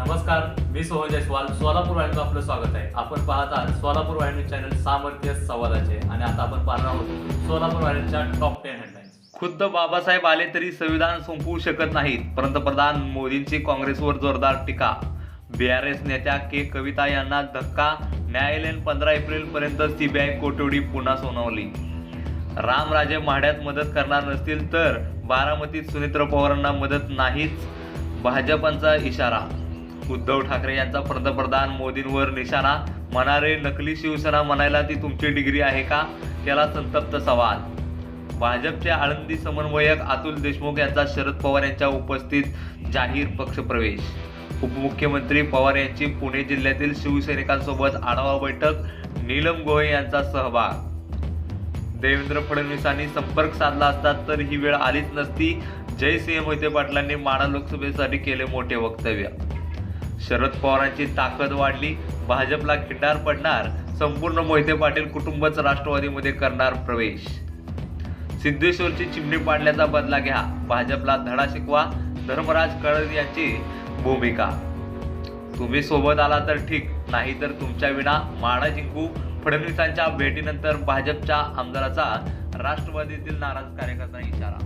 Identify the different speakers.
Speaker 1: नमस्कार मी सोहन जयस्वाल. सोलापूर वाहिनीचं आपलं स्वागत आहे. आपण पाहत आहात सोलापूर वाहिनी चॅनल सामर्थ्य संवादाचे आणि आता आपण पाहणार आहोत सोलापूर वाहिनीच्या टॉप टेन हेडलाईन्स खुद्द बाबासाहेब आले तरी संविधान संपवू शकत नाहीत. पंतप्रधान मोदींची काँग्रेसवर जोरदार टीका. बीआरएस नेत्या के कविता यांना धक्का. न्यायालयीन पंधरा एप्रिल पर्यंत सीबीआय कोठडी पुन्हा सोनावली. रामराजे माढ्यात मदत करणार नसतील तर बारामतीत सुनेत्र पवारांना मदत नाहीच. भाजपांचा इशारा. उद्धव ठाकरे यांचा पंतप्रधान मोदींवर निशाणा. म्हणारे नकली शिवसेना म्हणायला ती तुमची डिग्री आहे का? त्याला संतप्त सवाल. भाजपचे आळंदी समन्वयक अतुल देशमुख यांचा शरद पवार यांच्या उपस्थित जाहीर पक्षप्रवेश. उपमुख्यमंत्री पवार यांची पुणे जिल्ह्यातील शिवसैनिकांसोबत आढावा बैठक नीलम गोहे यांचा सहभाग. देवेंद्र फडणवीसांनी संपर्क साधला असता तर ही वेळ आलीच नसती. जयसिंह मोहिते पाटलांनी माणा लोकसभेसाठी केले मोठे वक्तव्य. शरद पवारांची ताकद वाढली भाजपला खिंडार पडणार संपूर्ण मोहिते पाटील कुटुंबच राष्ट्रवादीमध्ये करणार प्रवेश. सिद्धेश्वरची चिमणी पाडल्याचा बदला घ्या भाजपला धडा शिकवा धर्मराज कळद यांची भूमिका. तुम्ही सोबत आला तर ठीक नाही तर तुमच्या विना माडा जिंकू. फडणवीसांच्या भेटीनंतर भाजपच्या आमदाराचा राष्ट्रवादीतील नाराज कार्यकर्त्यांना इशारा.